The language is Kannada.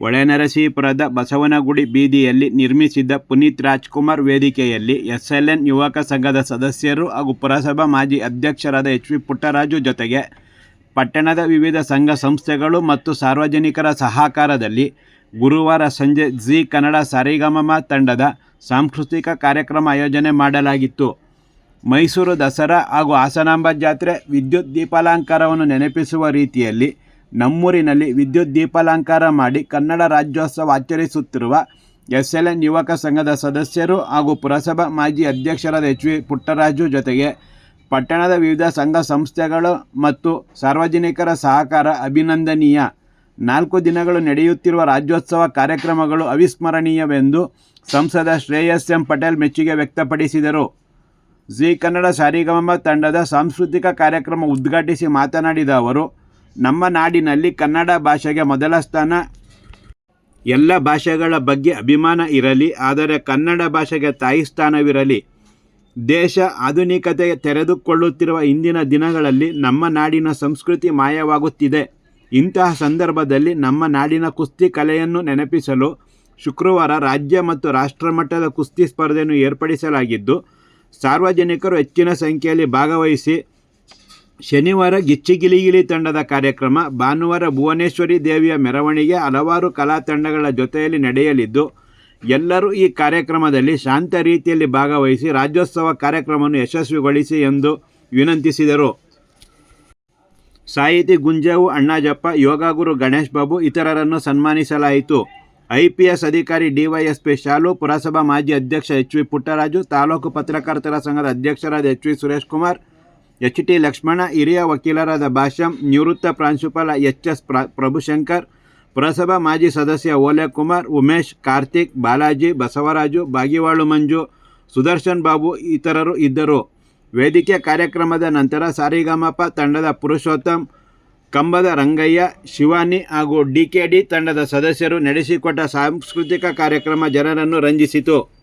ಹೊಳೆನರಸೀಪುರದ ಬಸವನಗುಡಿ ಬೀದಿಯಲ್ಲಿ ನಿರ್ಮಿಸಿದ್ದ ಪುನೀತ್ ರಾಜ್ಕುಮಾರ್ ವೇದಿಕೆಯಲ್ಲಿ ಎಸ್ಎಲ್ಎನ್ ಯುವಕ ಸಂಘದ ಸದಸ್ಯರು ಹಾಗೂ ಪುರಸಭಾ ಮಾಜಿ ಅಧ್ಯಕ್ಷರಾದ ಎಚ್ ವಿ ಪುಟ್ಟರಾಜು ಜೊತೆಗೆ ಪಟ್ಟಣದ ವಿವಿಧ ಸಂಘ ಸಂಸ್ಥೆಗಳು ಮತ್ತು ಸಾರ್ವಜನಿಕರ ಸಹಕಾರದಲ್ಲಿ ಗುರುವಾರ ಸಂಜೆ ಜಿ ಕನ್ನಡ ಸಾರಿಗಮಮ ತಂಡದ ಸಾಂಸ್ಕೃತಿಕ ಕಾರ್ಯಕ್ರಮ ಆಯೋಜನೆ ಮಾಡಲಾಗಿತ್ತು. ಮೈಸೂರು ದಸರಾ ಹಾಗೂ ಹಾಸನಾಂಬ ಜಾತ್ರೆ ವಿದ್ಯುತ್ ದೀಪಾಲಂಕಾರವನ್ನು ನೆನಪಿಸುವ ರೀತಿಯಲ್ಲಿ ನಮ್ಮೂರಿನಲ್ಲಿ ವಿದ್ಯುತ್ ದೀಪಾಲಂಕಾರ ಮಾಡಿ ಕನ್ನಡ ರಾಜ್ಯೋತ್ಸವ ಆಚರಿಸುತ್ತಿರುವ ಎಸ್ ಎಲ್ ಎನ್ ಯುವಕ ಸಂಘದ ಸದಸ್ಯರು ಹಾಗೂ ಪುರಸಭಾ ಮಾಜಿ ಅಧ್ಯಕ್ಷರಾದ ಎಚ್ ವಿ ಪುಟ್ಟರಾಜು ಜೊತೆಗೆ ಪಟ್ಟಣದ ವಿವಿಧ ಸಂಘ ಸಂಸ್ಥೆಗಳು ಮತ್ತು ಸಾರ್ವಜನಿಕರ ಸಹಕಾರ ಅಭಿನಂದನೀಯ. ನಾಲ್ಕು ದಿನಗಳು ನಡೆಯುತ್ತಿರುವ ರಾಜ್ಯೋತ್ಸವ ಕಾರ್ಯಕ್ರಮಗಳು ಅವಿಸ್ಮರಣೀಯವೆಂದು ಸಂಸದ ಶ್ರೇಯಸ್ ಎಂ ಪಟೇಲ್ ಮೆಚ್ಚುಗೆ ವ್ಯಕ್ತಪಡಿಸಿದರು. ಜಿ ಕನ್ನಡ ಸಾರಿಗಮ ತಂಡದ ಸಾಂಸ್ಕೃತಿಕ ಕಾರ್ಯಕ್ರಮ ಉದ್ಘಾಟಿಸಿ ಮಾತನಾಡಿದ ಅವರು ನಮ್ಮ ನಾಡಿನಲ್ಲಿ ಕನ್ನಡ ಭಾಷೆಗೆ ಮೊದಲ ಸ್ಥಾನ. ಎಲ್ಲ ಭಾಷೆಗಳ ಬಗ್ಗೆ ಅಭಿಮಾನ ಇರಲಿ, ಆದರೆ ಕನ್ನಡ ಭಾಷೆಗೆ ತಾಯಿ ಸ್ಥಾನವಿರಲಿ. ದೇಶ ಆಧುನಿಕತೆ ತೆರೆದುಕೊಳ್ಳುತ್ತಿರುವ ಇಂದಿನ ದಿನಗಳಲ್ಲಿ ನಮ್ಮ ನಾಡಿನ ಸಂಸ್ಕೃತಿ ಮಾಯವಾಗುತ್ತಿದೆ. ಇಂತಹ ಸಂದರ್ಭದಲ್ಲಿ ನಮ್ಮ ನಾಡಿನ ಕುಸ್ತಿ ಕಲೆಯನ್ನು ನೆನಪಿಸಲು ಶುಕ್ರವಾರ ರಾಜ್ಯ ಮತ್ತು ರಾಷ್ಟ್ರಮಟ್ಟದ ಕುಸ್ತಿ ಸ್ಪರ್ಧೆಯನ್ನು ಏರ್ಪಡಿಸಲಾಗಿದ್ದು, ಸಾರ್ವಜನಿಕರು ಹೆಚ್ಚಿನ ಸಂಖ್ಯೆಯಲ್ಲಿ ಭಾಗವಹಿಸಿ ಶನಿವಾರ ಗಿಚ್ಚಿಗಿಲಿಗಿಲಿ ತಂಡದ ಕಾರ್ಯಕ್ರಮ, ಭಾನುವಾರ ಭುವನೇಶ್ವರಿ ದೇವಿಯ ಮೆರವಣಿಗೆ ಹಲವಾರು ಕಲಾ ತಂಡಗಳ ಜೊತೆಯಲ್ಲಿ ನಡೆಯಲಿದ್ದು, ಎಲ್ಲರೂ ಈ ಕಾರ್ಯಕ್ರಮದಲ್ಲಿ ಶಾಂತ ರೀತಿಯಲ್ಲಿ ಭಾಗವಹಿಸಿ ರಾಜ್ಯೋತ್ಸವ ಕಾರ್ಯಕ್ರಮವನ್ನು ಯಶಸ್ವಿಗೊಳಿಸಿ ಎಂದು ವಿನಂತಿಸಿದರು. ಸಾಹಿತಿ ಗುಂಜಾವು ಅಣ್ಣಾಜಪ್ಪ, ಯೋಗಗುರು ಗಣೇಶ್ ಬಾಬು ಇತರರನ್ನು ಸನ್ಮಾನಿಸಲಾಯಿತು. ಐಪಿಎಸ್ ಅಧಿಕಾರಿ ಡಿವೈಎಸ್ಪಿ ಶಾಲು, ಪುರಸಭಾ ಮಾಜಿ ಅಧ್ಯಕ್ಷ ಎಚ್ ವಿ ಪುಟ್ಟರಾಜು, ತಾಲೂಕು ಪತ್ರಕರ್ತರ ಸಂಘದ ಅಧ್ಯಕ್ಷರಾದ H V Suresh Kumar H T Lakshmana, ಹಿರಿಯ ವಕೀಲರಾದ ಭಾಷ್ಯಂ, ನಿವೃತ್ತ ಪ್ರಾಂಶುಪಾಲ ಎಚ್ ಎಸ್ ಪ್ರ, ಪ್ರಭುಶಂಕರ್, ಪುರಸಭಾ ಮಾಜಿ ಸದಸ್ಯ ಓಲೆ ಕುಮಾರ್ ಉಮೇಶ್, ಕಾರ್ತಿಕ್, ಬಾಲಾಜಿ, ಬಸವರಾಜು, ಬಾಗಿವಾಳು ಮಂಜು, ಸುದರ್ಶನ್ ಬಾಬು ಇತರರು ಇದ್ದರು. ವೇದಿಕೆ ಕಾರ್ಯಕ್ರಮದ ನಂತರ ಸಾರಿಗಮಪ ತಂಡದ ಪುರುಷೋತ್ತಮ್, ಕಂಬದ ರಂಗಯ್ಯ, ಶಿವಾನಿ ಹಾಗೂ ಡಿ ಕೆ ಡಿ ತಂಡದ ಸದಸ್ಯರು ನಡೆಸಿಕೊಟ್ಟ ಸಾಂಸ್ಕೃತಿಕ ಕಾರ್ಯಕ್ರಮ ಜನರನ್ನು ರಂಜಿಸಿತು.